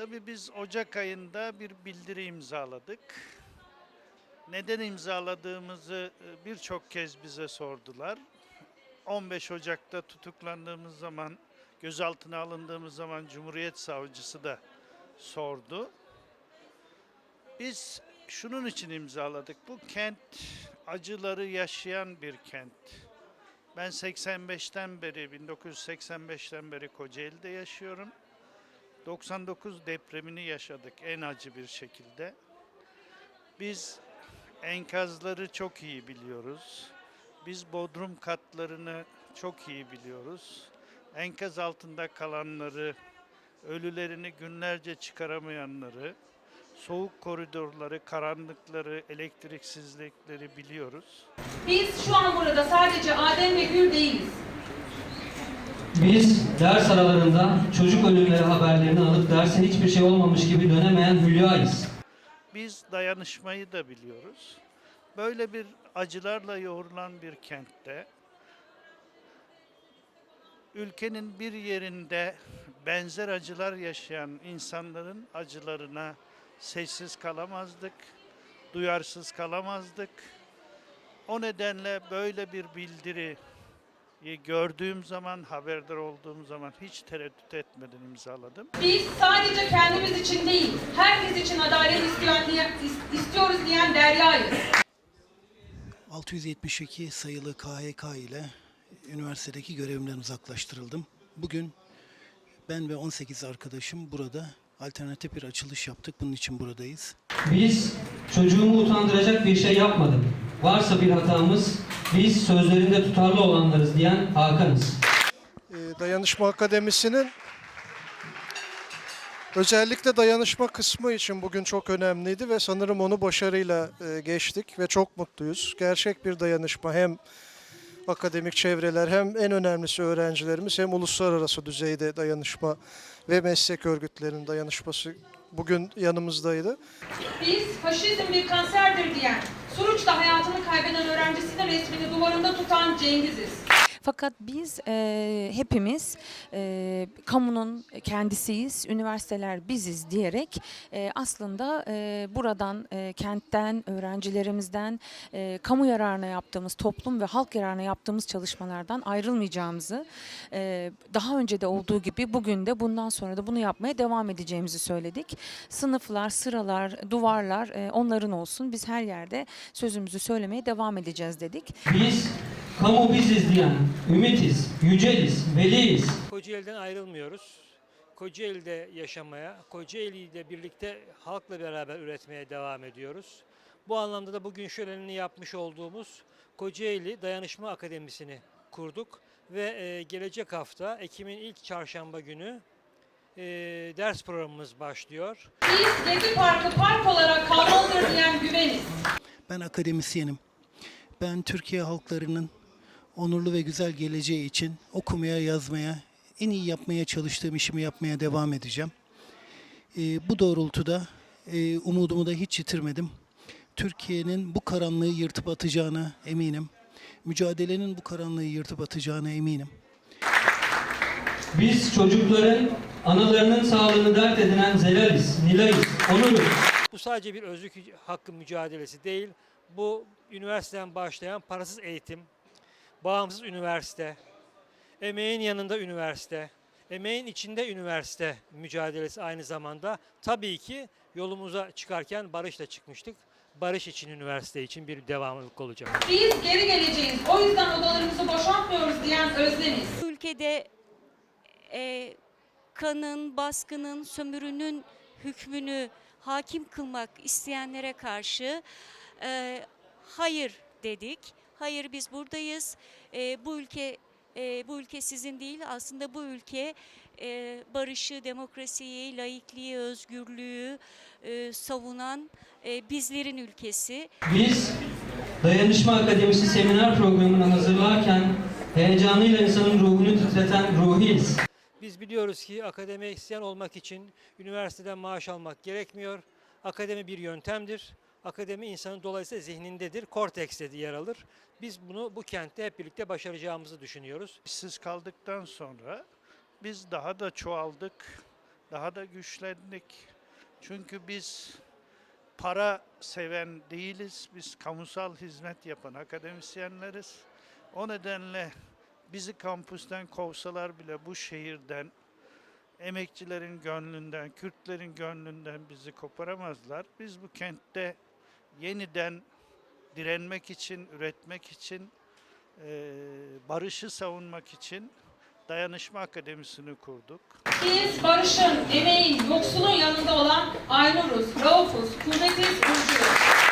Tabii biz Ocak ayında bir bildiri imzaladık. Neden imzaladığımızı e, birçok kez bize sordular. 15 Ocak'ta tutuklandığımız zaman, gözaltına alındığımız zaman Cumhuriyet Savcısı da sordu. Biz şunun için imzaladık. Bu kent acıları yaşayan bir kent. Ben 85'ten beri, 1985'ten beri Kocaeli'de yaşıyorum. 99 depremini yaşadık en acı bir şekilde. Biz enkazları çok iyi biliyoruz. Biz bodrum katlarını çok iyi biliyoruz. Enkaz altında kalanları, ölülerini günlerce çıkaramayanları, soğuk koridorları, karanlıkları, elektriksizlikleri biliyoruz. Biz şu an burada sadece Adem ve Gül değiliz. Biz ders aralarında çocuk ölümleri haberlerini alıp derse hiçbir şey olmamış gibi dönemeyen Hülya'yız. Biz dayanışmayı da biliyoruz. Böyle bir acılarla yoğrulan bir kentte ülkenin bir yerinde benzer acılar yaşayan insanların acılarına sessiz kalamazdık, duyarsız kalamazdık. O nedenle böyle bir bildiri gördüğüm zaman, haberdar olduğum zaman hiç tereddüt etmeden imzaladım. Biz sadece kendimiz için değil, herkes için adalet diye- istiyoruz diyen Derya'yız. 672 sayılı KHK ile üniversitedeki görevimden uzaklaştırıldım. Bugün ben ve 18 arkadaşım burada alternatif bir açılış yaptık. Bunun için buradayız. Biz çocuğumu utandıracak bir şey yapmadık. Varsa bir hatamız biz sözlerinde tutarlı olanlarız diyen Hakan'ız. Ee, Dayanışma Akademisi'nin özellikle dayanışma kısmı için bugün çok önemliydi ve sanırım onu başarıyla e, geçtik ve çok mutluyuz. Gerçek bir dayanışma hem akademik çevreler hem en önemlisi öğrencilerimiz hem uluslararası düzeyde dayanışma ve meslek örgütlerinin dayanışması bugün yanımızdaydı. Biz faşizm bir kanserdir diyen, Suruç'ta hayatını kaybeden öğrencisinin resmini duvarında tutan Cengiz'iz. Fakat biz e, hepimiz e, kamunun kendisiyiz, üniversiteler biziz diyerek e, aslında e, buradan, e, kentten, öğrencilerimizden, e, kamu yararına yaptığımız, toplum ve halk yararına yaptığımız çalışmalardan ayrılmayacağımızı, e, daha önce de olduğu gibi bugün de bundan sonra da bunu yapmaya devam edeceğimizi söyledik. Sınıflar, sıralar, duvarlar e, onların olsun. Biz her yerde sözümüzü söylemeye devam edeceğiz dedik. Biz kamu biziz diyen ümitiz, yüceliz, veliyiz. Kocaeli'den ayrılmıyoruz. Kocaeli'de yaşamaya, Kocaeli ile birlikte halkla beraber üretmeye devam ediyoruz. Bu anlamda da bugün şölenini yapmış olduğumuz Kocaeli Dayanışma Akademisi'ni kurduk ve e, gelecek hafta Ekim'in ilk çarşamba günü e, ders programımız başlıyor. Biz Gezi Parkı park olarak kalmalıdır diyen Güveniz. Ben akademisyenim. Ben Türkiye halklarının onurlu ve güzel geleceği için okumaya, yazmaya, en iyi yapmaya çalıştığım işimi yapmaya devam edeceğim. Ee, bu doğrultuda e, umudumu da hiç yitirmedim. Türkiye'nin bu karanlığı yırtıp atacağına eminim. Mücadelenin bu karanlığı yırtıp atacağına eminim. Biz çocukların, analarının sağlığını dert edinen Zelaliz, Nilayız, Onuruz. Bu sadece bir özlük hakkı mücadelesi değil. Bu üniversiteden başlayan parasız eğitim, bağımsız üniversite, emeğin yanında üniversite, emeğin içinde üniversite mücadelesi aynı zamanda. Tabii ki yolumuza çıkarken barışla çıkmıştık. Barış için üniversite için bir devamlılık olacak. Biz geri geleceğiz, o yüzden odalarımızı boşaltmıyoruz diyen Özdeniz. Ülkede e, kanın, baskının, sömürünün hükmünü hakim kılmak isteyenlere karşı e, hayır dedik. Hayır biz buradayız. E, bu ülke e, bu ülke sizin değil. Aslında bu ülke e, barışı, demokrasiyi, laikliği, özgürlüğü e, savunan e, bizlerin ülkesi. Biz Dayanışma Akademisi seminer programını hazırlarken heyecanıyla insanın ruhunu titreten ruhiyiz. Biz biliyoruz ki akademisyen olmak için üniversiteden maaş almak gerekmiyor. Akademi bir yöntemdir. Akademi insanın dolayısıyla zihnindedir, kortekste yer alır. Biz bunu bu kentte hep birlikte başaracağımızı düşünüyoruz. İşsiz kaldıktan sonra biz daha da çoğaldık. daha da güçlendik. Çünkü biz para seven değiliz. Biz kamusal hizmet yapan akademisyenleriz. O nedenle bizi kampüsten kovsalar bile bu şehirden, emekçilerin gönlünden, Kürtlerin gönlünden bizi koparamazlar. Biz bu kentte yeniden direnmek için, üretmek için, eee, barışı savunmak için Dayanışma Akademisi'ni kurduk. Biz barışın, emeğin, yoksulun yanında olan Aynuruz, Raufuz, kuvvetiz, Burcu'yuz.